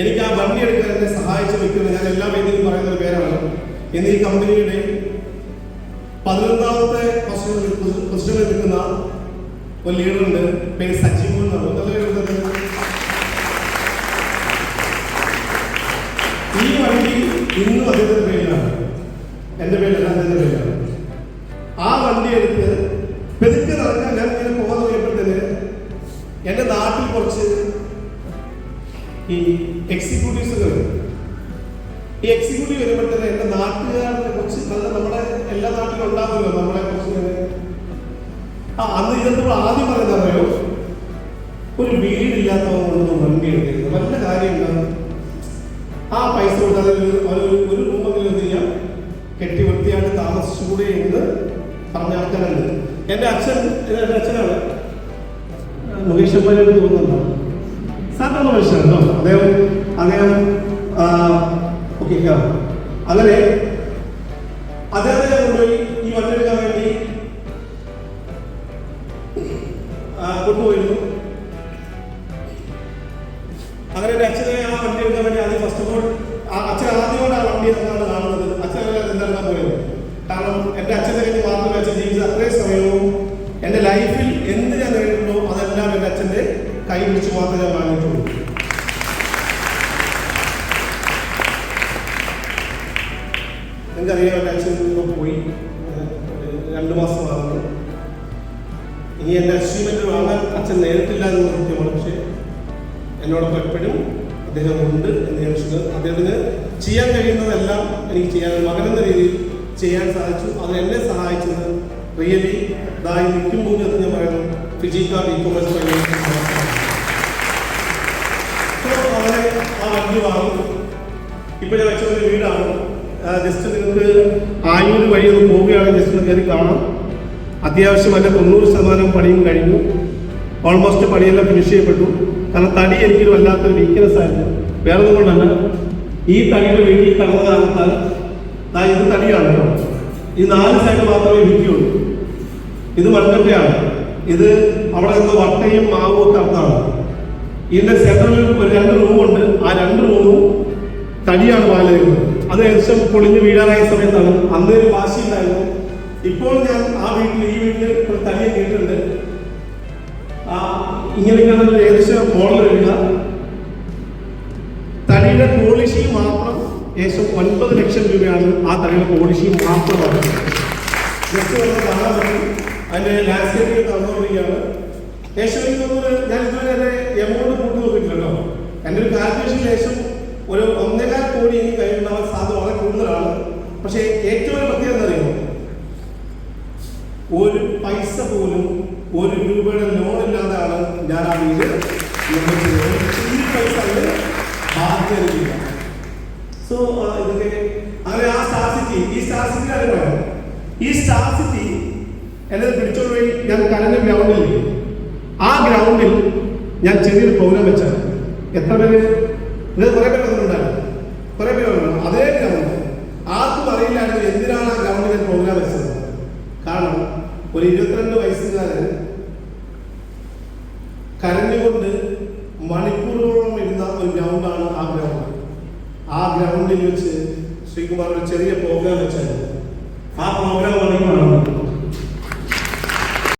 എനിക്ക് ആ വണ്ടി എടുക്കാൻ എന്നെ സഹായിച്ചു വെക്കുന്ന ഞാൻ എല്ലാ വേദിയിലും പറയുന്ന ഒരു പേരാണ്. ഇന്ന് ഈ കമ്പനിയുടെ പതിനൊന്നാമത്തെ പൊസിഷനിൽ എടുക്കുന്ന ഒരു ലീഡറുണ്ട്. പേര് സജീവ് ഈ വണ്ടി ഇന്നും അദ്ദേഹത്തിന്റെ പേരിലാണ്. എന്റെ പേരിലല്ല അദ്ദേഹത്തിന്റെ പേരിലാണ്. ആ വണ്ടി എടുത്ത് പെതുക്കെ നടക്കാൻ ഞാൻ ഇങ്ങനെ പോകാൻ തുടങ്ങിയപ്പോഴത്തേന് എന്റെ നാട്ടിൽ കുറച്ച് ഈ എക്സിക്യൂട്ടീവ്സുകൾ ഈ എക്സിക്യൂട്ടീവ് വരുമ്പോഴത്തേക്ക് എന്റെ നാട്ടുകാരനെ കുറിച്ച് നല്ല നമ്മുടെ എല്ലാ നാട്ടിലും ഉണ്ടാവുമല്ലോ നമ്മളെ കുറിച്ച് ആ അന്ന് ഇതെന്തോ ആദ്യം പറയുന്നത് അറിയോ ഒരു വീടില്ലാത്തവൻ മുൻകൈ എടുക്കരുത് നല്ല കാര്യമുണ്ടാകും ആ പൈസ കൊടുത്താൽ ഒരു ഒരു- റൂമെങ്കിലും എന്ത് ചെയ്യാം? കെട്ടി വൃത്തിയായിട്ട് താമസിച്ചുകൂടെ എന്ന് പറഞ്ഞ ആൾക്കാരുണ്ട് എന്റെ അച്ഛൻ എന്റെ അച്ഛനാണ്. മുകേഷ് അമ്മാനെ തോന്നുന്നുണ്ടോ സാധാരണ മനുഷ്യനാണ് കേട്ടോ അദ്ദേഹം അദ്ദേഹം ഓക്കെ അങ്ങനെ അദ്ദേഹത്തെ കൊണ്ടുപോയി ഈ വണ്ടി വേണ്ടി കൊണ്ടുപോയിരുന്നു. അങ്ങനെ എന്റെ അച്ഛനെ ആ വണ്ടി എടുക്കാൻ വേണ്ടി ആദ്യം ഫസ്റ്റ് ഓഫ് ഓൾ അച്ഛൻ ആദ്യമായിട്ട് ആ വണ്ടി എന്നാണ് കാണുന്നത്. അച്ഛൻ എന്താണ് പോയത്? കാരണം എന്റെ അച്ഛനെ കഴിഞ്ഞ് മാത്രമേ അച്ഛൻ ജീവിച്ച അത്രയും സമയവും എന്റെ ലൈഫിൽ എന്ത് ഞാൻ നേരിട്ടുണ്ടോ അതെല്ലാം എന്റെ അച്ഛന്റെ കൈ പിടിച്ച് മാത്രമേ ഞാൻ വാങ്ങിയിട്ടുള്ളൂ നിങ്ങൾക്കറിയാം എന്റെ അച്ഛൻ ഇപ്പോൾ പോയി. രണ്ടു രണ്ട് മാസമാകുന്നു ഇനി എന്റെ അച്ചീവ്മെന്റ് വാങ്ങാൻ അച്ഛൻ നേരിട്ടില്ല എന്ന് സത്യമാണ്. പക്ഷേ എന്നോടൊപ്പം എപ്പോഴും അദ്ദേഹം ഉണ്ട് എന്ന് ഞാൻ വിശ്വസിക്കുന്നു. അദ്ദേഹത്തിന് ചെയ്യാൻ കഴിയുന്നതെല്ലാം എനിക്ക് ചെയ്യാൻ മകനെന്ന രീതിയിൽ ചെയ്യാൻ സാധിച്ചു. അത് എന്നെ സഹായിച്ചത് റിയലി ഇതായി നിൽക്കുമ്പോൾ എന്ന് ഞാൻ പറയുന്നു. ഫിജിക്കാർ ഇ കൊമേഴ്സ് അവരെ ആ വണ്ടി വാങ്ങും ഇപ്പൊ ഞാൻ വെച്ച ഒരു വീടാണ് ജസ്റ്റ് നിങ്ങൾക്ക് ആയൂര് വഴി ഒന്ന് പോവുകയാണെങ്കിൽ ജസ്റ്റ് ഒന്ന് കയറി കാണാം. അത്യാവശ്യം അതിന്റെ തൊണ്ണൂറ് ശതമാനം പണിയും കഴിഞ്ഞു. ഓൾമോസ്റ്റ് പണിയെല്ലാം ഫിനിഷ് ചെയ്യപ്പെട്ടു. കാരണം തടി എനിക്കൊരു വല്ലാത്തൊരു വീക്ക്നെസ് ആയിരുന്നു. വേറെ കൊണ്ടല്ല ഈ തടിയുടെ വീട്ടിൽ കടന്ന കാരണത്താൽ ഇത് തടിയാണ് ഈ നാല് സൈഡ് മാത്രമേ ഭിത്തിയുള്ളൂ ഇത് മൺകട്ടയാണ്. ഇത് അവിടെ നിന്ന് വട്ടയും മാവും ഇതിന്റെ സെൻട്രലിൽ ഒരു രണ്ട് റൂം ഉണ്ട്. ആ രണ്ട് റൂമും തടിയാണ് വാലരുന്നത് അത് ഏകദേശം പൊളിഞ്ഞ് വീഴാനായ സമയത്താണ്. അന്ന് ഒരു വാശിയുണ്ടായിരുന്നു ഇപ്പോൾ ഞാൻ ആ വീട്ടിൽ ഈ വീട്ടിൽ തടിയെ കേട്ടിട്ടുണ്ട് ഇങ്ങനെയൊക്കെയാണ് ഏകദേശം മോഡൽ വരിക. തടിയുടെ പോളിഷി മാത്രം ഏകദേശം ഒൻപത് ലക്ഷം രൂപയാണ് ആ തടിയുടെ പോളിഷി മാത്രമാണ് ജസ്റ്റ് നമ്മൾ കാണാൻ പറ്റും. അതിന്റെ ലാൻഡ്സ്കേപ്പിൽ തന്നുകൊണ്ടിരിക്കുകയാണ് ഏകദേശം ഞാൻ ഇതുവരെ എമൗണ്ട് കൂട്ടി നോക്കിയിട്ടില്ലല്ലോ എന്റെ ഒരു കാൽക്കുലേഷൻ ശേഷം ഒരു ഒന്നേകാൽ കോടി എനിക്ക് കയ്യിലുണ്ടാവാൻ സാധ്യത വളരെ കൂടുതലാണ്. പക്ഷേ ഏറ്റവും ഒരു പ്രത്യേകത അറിയുമോ? ഒരു പൈസ പോലും ഒരു രൂപയുടെ ലോൺ ഇല്ലാതെയാണ് ഞാൻ ആ വീട് പൈസ സോ ഇതൊക്കെ അങ്ങനെ ആ സ്റ്റാർ സിറ്റി ഈ സ്റ്റാർ സിറ്റി അറിയാമോ ഈ സ്റ്റാർ സിറ്റി എന്നെ പിടിച്ചോണ്ട് പോയി ഞാൻ കരഞ്ഞ ഗ്രൗണ്ടിൽ ആ ഗ്രൗണ്ടിൽ ഞാൻ ചെറിയൊരു പ്രോഗ്രാം വെച്ചാൽ എത്ര പേര്? ഇത് കുറെ പേര് വന്നിട്ടുണ്ടായിരുന്നു. കുറെ പേര് വന്നു അതേ ഗ്രൗണ്ട്. ആർക്കും അറിയില്ലായിരുന്നു എന്തിനാണ് ആ ഗ്രൗണ്ടിൽ പ്രോഗ്രാം വെച്ചത്. കാരണം ഒരു ഇരുപത്തിരണ്ട് വയസ്സുകാരൻ കരഞ്ഞുകൊണ്ട് മണിക്കൂറുകളോളം ഇരുന്ന ഒരു ഗ്രൗണ്ടാണ് ആ ഗ്രൗണ്ട്. ആ ഗ്രൗണ്ടിൽ വെച്ച് ശ്രീകുമാർ ഒരു ചെറിയ പ്രോഗ്രാം വെച്ചായിരുന്നു. ആ പ്രോഗ്രാം ആണ്